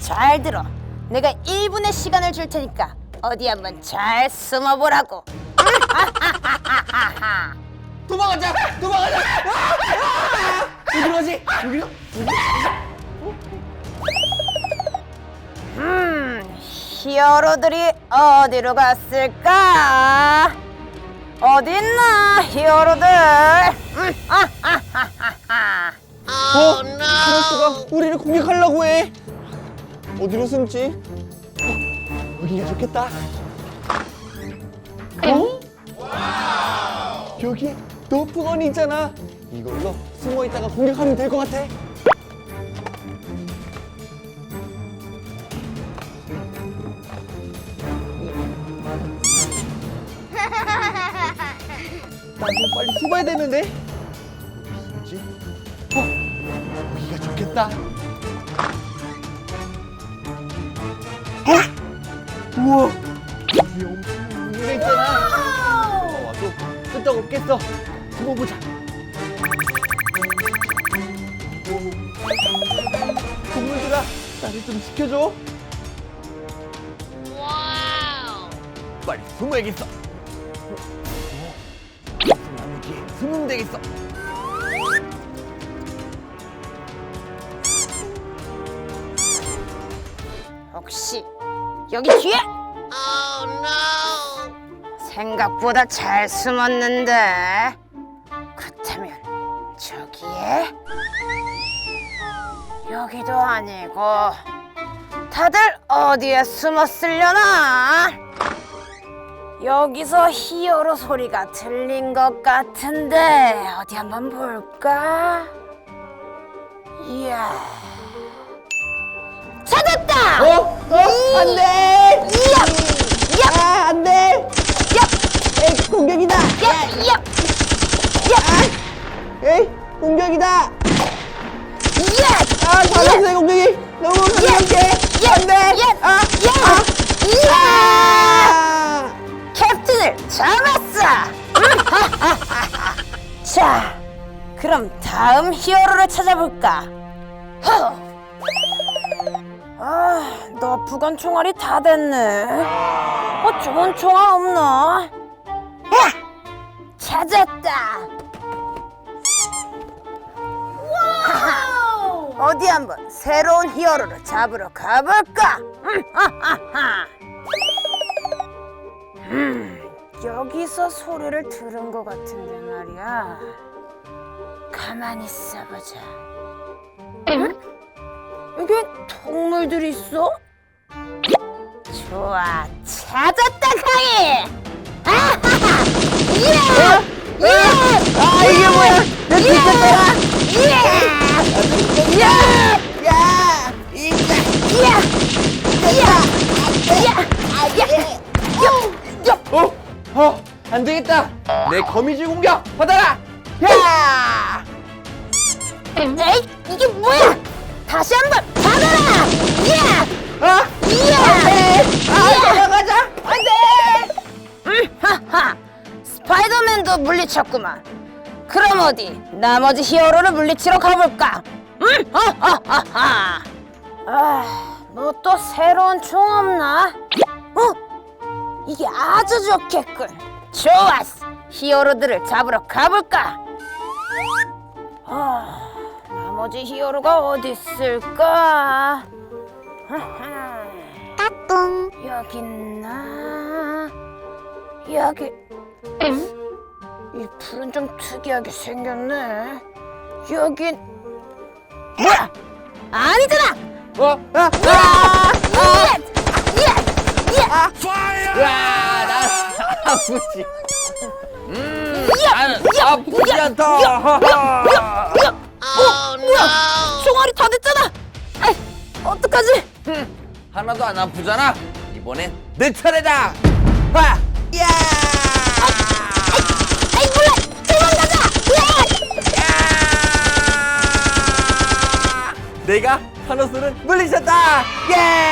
잘 들어. 내가 1분의 시간을 줄 테니까 어디 한번 잘 숨어보라고. 도망가자! 도망가자! 아! 아! 어디로 가지? 여기로? 음, 히어로들이 어디로 갔을까? 어딨나, 히어로들? 음, 아, 아, 아, 아, 아. 어? 카로스가 우리를 공격하려고 해. 어디로 숨지? 어? 여기가 좋겠다. 어? 여기에 너프건이 있잖아. 이걸로 숨어 있다가 공격하면 될 것 같아. 나도 빨리 숨어야 되는데. 어디 숨지? 어? 여기가 좋겠다. 우와! 여기 엄청 무기가 있잖아. 어, 와도 끄떡 없겠어. 숨어보자. 동물들아, 나를 좀 지켜줘. 빨리 숨어야겠어. 어? 나무 뒤에 숨으면 되겠어. 혹시 여기 뒤에? 생각보다 잘 숨었는데 그렇다면 저기에? 여기도 아니고 다들 어디에 숨었으려나? 여기서 히어로 소리가 들린 것 같은데 어디 한번 볼까? 이야 안 돼! 이야! 야! 아, 안 돼! 야! 에이, 공격이다! 야! 야! 에이, 공격이다! 야! 아, 받았어요, 공격이! 너무 강력해! 안 돼! 야! 아! 야! 야! 아! 캡틴을 잡았어! 자, 그럼 다음 히어로를 찾아볼까? 허! 아, 너 부관 총알이 다 됐네. 어, 좋은 총알 없나? 야! 찾았다! 어디 한번 새로운 히어로를 잡으러 가볼까? 음, 하하하. 여기서 소리를 들은 것 같은데 말이야. 가만히 있어보자. 응? 여기 동물들이 있어? 좋아, 찾았다, 강이! 아하하! 예! 예! 아, 이게 뭐야! 내 예! 뒤쳤다! 예! 야! 야! 이자! 야! 야! 야! 야! 야! 야! 어? 어? 안 되겠다! 내 거미줄 공격! 받아라! 야! 에이, 이게 뭐야? 다시 한번 받아라! 야! 아! 야! 아, 돌아가자! 안 돼! 음, 하하! 스파이더맨도 물리쳤구만. 그럼 어디 나머지 히어로를 물리치러 가볼까? 음, 하하하하! 아, 뭐 또 새로운 총 없나? 어? 이게 아주 좋겠군. 좋았어. 히어로들을 잡으러 가볼까? 아, 나머지 히어로가 어디 있을까? 까꿍 여기 있나? 여기 이 풀은 좀 특이하게 생겼네. 여긴 뭐야? 아니잖아. 어? 아! 아! 예! 예! 와, 나 아프지. 음, 아, 아프지 않다. 어떡하지? 흠, 하나도 안 아프잖아. 이번엔 내 차례다. 하! 야! 아이, 몰라. 도망가자. 야! 야! 내가 타노스를 물리쳤다. 예!